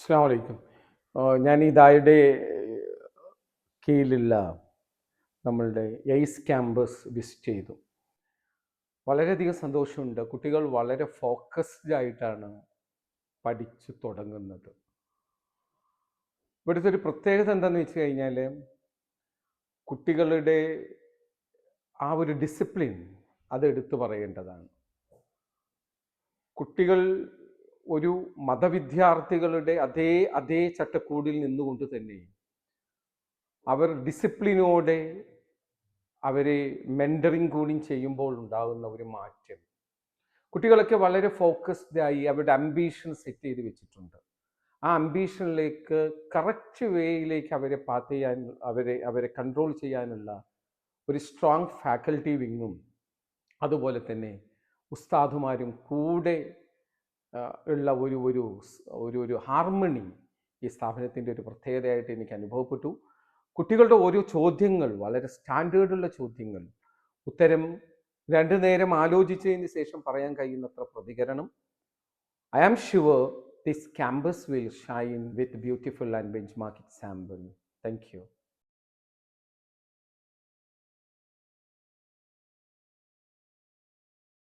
അസ്സാം വലൈക്കും ഞാൻ ഈ ദായുടെ കീഴിലുള്ള നമ്മളുടെ എയ്സ് ക്യാമ്പസ് വിസിറ്റ് ചെയ്തു. വളരെയധികം സന്തോഷമുണ്ട്. കുട്ടികൾ വളരെ ഫോക്കസ്ഡ് ആയിട്ടാണ് പഠിച്ചു തുടങ്ങുന്നത്. ഇവിടുത്തെ ഒരു പ്രത്യേകത എന്താണെന്ന് വെച്ച് കഴിഞ്ഞാൽ കുട്ടികളുടെ ആ ഒരു ഡിസിപ്ലിൻ അത് എടുത്തു പറയേണ്ടതാണ്. കുട്ടികൾ ഒരു മതവിദ്യാർത്ഥികളുടെ അതേ അതേ ചട്ടക്കൂടിൽ നിന്നുകൊണ്ട് തന്നെ അവർ ഡിസിപ്ലിനോടെ അവരെ മെന്ററിങ് കൂടി ചെയ്യുമ്പോൾ ഉണ്ടാകുന്ന ഒരു മാറ്റം. കുട്ടികളൊക്കെ വളരെ ഫോക്കസ്ഡ് ആയി അവരുടെ അംബീഷൻ സെറ്റ് ചെയ്ത് വെച്ചിട്ടുണ്ട്. ആ അംബീഷനിലേക്ക് കറക്റ്റ് വേയിലേക്ക് അവരെ പാത്ത് ചെയ്യാൻ അവരെ അവരെ കൺട്രോൾ ചെയ്യാനുള്ള ഒരു സ്ട്രോങ് ഫാക്കൽറ്റി വിങ്ങും അതുപോലെ തന്നെ ഉസ്താദുമാരും കൂടെ ഉള്ള ഒരു ഒരു ഒരു ഒരു ഹാർമണി ഈ സ്ഥാപനത്തിന്റെ ഒരു പ്രത്യേകതയായിട്ട് എനിക്ക് അനുഭവപ്പെട്ടു. കുട്ടികളുടെ ഓരോ ചോദ്യങ്ങൾ വളരെ സ്റ്റാൻഡേർഡുള്ള ചോദ്യങ്ങൾ ഉത്തരം രണ്ടു നേരം ആലോചിച്ചതിന് ശേഷം പറയാൻ കഴിയുന്നത്ര പ്രതികരണം. I am sure this campus will shine with beautiful and benchmark example thank you